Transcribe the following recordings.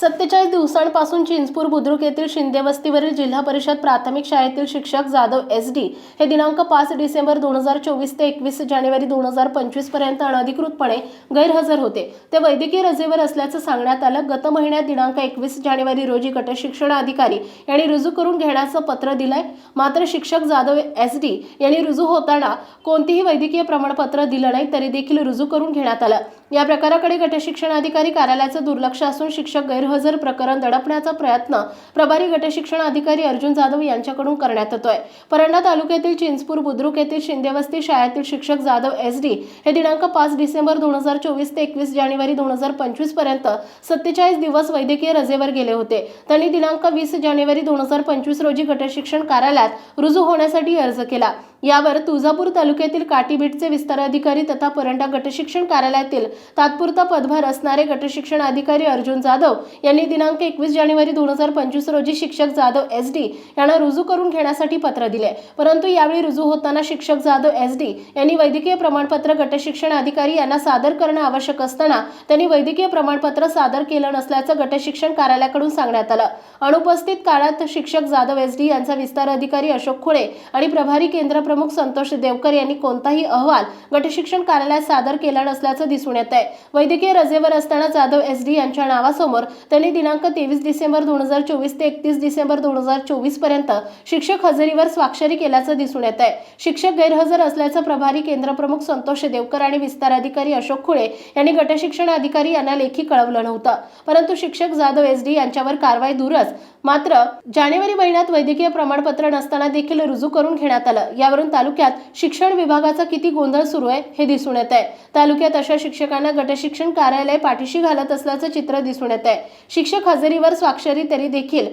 सत्तेचाळीस दिवसांपासून चिंचपूर बुद्रुक येथील शिंदे वस्तीवरील जिल्हा परिषद प्राथमिक शाळेतील शिक्षक जाधव एस डी हे दिनांक पाच डिसेंबर दोन हजार चोवीस ते एकवीस जानेवारी दोन हजार पंचवीसपर्यंत अनधिकृतपणे गैरहजर होते. ते वैद्यकीय रजेवर असल्याचं सांगण्यात आलं. गत महिन्यात दिनांक एकवीस जानेवारी रोजी गट शिक्षण अधिकारी यांनी रुजू करून घेण्याचं पत्र दिलंय. मात्र शिक्षक जाधव एस डी यांनी रुजू होताना कोणतीही वैद्यकीय प्रमाणपत्र दिलं नाही तरी देखील रुजू करून घेण्यात आलं. या प्रकाराकडे गटशिक्षण अधिकारी कार्यालयाचं दुर्लक्ष असून शिक्षक गैर गैरहजर प्रकरण दडपण्याचा प्रयत्न प्रभारी गटशिक्षण अधिकारी अर्जुन जाधव यांच्याकडून करण्यात येतोय. परंडा तालुक्यातील चिंचपूर बुद्रुक येथील शिंदेवस्ती शाळेतील शिक्षक जाधव एस डी हे दिनांक पाच डिसेंबर दोन हजार चोवीस ते एकवीस जानेवारी दोन हजार पंचवीसपर्यंत सत्तेचाळीस दिवस वैद्यकीय रजेवर गेले होते. त्यांनी दिनांक वीस जानेवारी दोन हजार पंचवीस रोजी गटशिक्षण कार्यालयात रुजू होण्यासाठी अर्ज केला. यावर तुळजापूर तालुक्यातील काटीबीटचे विस्तार अधिकारी तथा परंडा गटशिक्षण कार्यालयातील तात्पुरता पदभार असणारे गटशिक्षण अधिकारी अर्जुन जाधव यांनी दिनांक एकवीस जानेवारी दोन हजार पंचवीस रोजी शिक्षक जाधव एस डी यांना रुजू करून घेण्यासाठी पत्र दिले. परंतु यावेळी रुजू होताना शिक्षक जाधव एस डी यांनी वैद्यकीय प्रमाणपत्र गटशिक्षण अधिकारी यांना सादर करणं आवश्यक असताना त्यांनी वैद्यकीय प्रमाणपत्र सादर केलं नसल्याचं गटशिक्षण कार्यालयाकडून सांगण्यात आलं. अनुपस्थित काळात शिक्षक जाधव एस डी यांचा विस्तार अधिकारी अशोक खुळे आणि प्रभारी केंद्र प्रमुख संतोष देवकर यांनी कोणताही अहवाल गटशिक्षण कार्यालयात सादर केला नसल्याचं दिसून येत आहे. वैद्यकीय रजेवर असताना जाधव एस डी यांच्या नावासमोर त्यांनी दिनांक तेवीस डिसेंबर दोन हजार चोवीस ते एकतीस डिसेंबर दोन हजार चोवीसपर्यंत शिक्षक हजेरीवर स्वाक्षरी केल्याचं दिसून येत आहे. शिक्षक गैरहजर असल्याचं प्रभारी केंद्र प्रमुख संतोष देवकर आणि विस्तार अधिकारी अशोक खुळे यांनी गटशिक्षण अधिकारी यांना लेखी कळवलं नव्हतं. परंतु शिक्षक जाधव एस डी यांच्यावर कारवाई दूरच मात्र जानेवारी महिन्यात वैद्यकीय प्रमाणपत्र नसताना देखील रुजू करून घेण्यात आलं. यावर यावरून तालुक्यात शिक्षण विभागाचा किती गोंधळ सुरू आहे हे दिसून येत आहे. तालुक्यात अशा शिक्षकांना गटशिक्षण कार्यालय पाठीशी घालत असल्याचं चित्र दिसून येत आहे. शिक्षक हजेरीवर स्वाक्षरी तरी देखील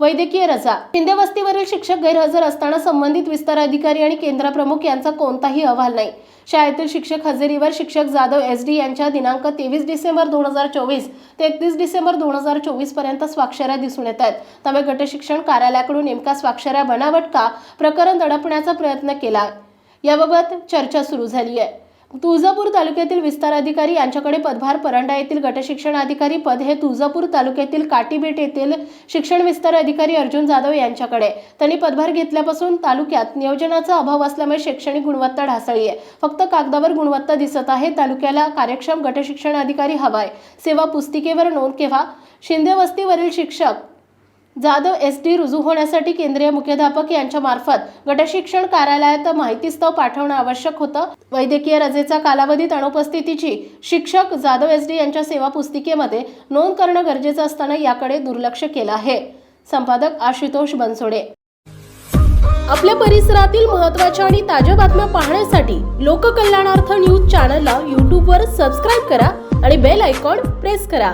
वैद्यकीय रजा. शिंदे वस्तीवरील शिक्षक गैरहजर असताना संबंधित विस्तार अधिकारी आणि केंद्रप्रमुख यांचा कोणताही अहवाल नाही. शाळेतील शिक्षक हजेरीवर शिक्षक जाधव एस डी यांच्या दिनांक तेवीस डिसेंबर दोन हजार चोवीस ते एकतीस डिसेंबर दोन हजार चोवीसपर्यंत स्वाक्षऱ्या दिसून येत आहेत. त्यामुळे गटशिक्षण कार्यालयाकडून नेमका स्वाक्षऱ्या बनावट का? प्रकरण दडपण्याचा प्रयत्न केला. याबाबत चर्चा सुरू झाली आहे. तुळजापूर तालुक्यातील विस्तार अधिकारी यांच्याकडे पदभार परंडा येथील गटशिक्षण अधिकारी पद हे तुळजापूर तालुक्यातील काटीबेट येथील शिक्षण विस्तार अधिकारी अर्जुन जाधव यांच्याकडे. त्यांनी पदभार घेतल्यापासून तालुक्यात नियोजनाचा अभाव असल्यामुळे शैक्षणिक गुणवत्ता ढासळली आहे. फक्त कागदावर गुणवत्ता दिसत आहे तालुक्याला कार्यक्षम गटशिक्षण अधिकारी हवाय. सेवा पुस्तिकेवर नोंद केव्हा? शिंदे वस्तीवरील शिक्षक जाधव एस डी रुजू होण्यासाठी केंद्रीय मुख्याध्यापक यांच्या मार्फत गटशिक्षण कार्यालयात माहितीस्तव पाठवणं आवश्यक होतं. वैद्यकीय रजेचा कालावधीत अनुपस्थितीची शिक्षक जाधव एस डी यांच्या सेवा पुस्तिकेमध्ये नोंद करणं गरजेचं असताना याकडे दुर्लक्ष केलं आहे. संपादक आशुतोष बनसोडे. आपल्या परिसरातील महत्त्वाच्या आणि ताज्या बातम्या पाहण्यासाठी लोककल्याणार्थ न्यूज चॅनलला यूट्यूबवर सबस्क्राईब करा आणि बेल आयकॉन प्रेस करा.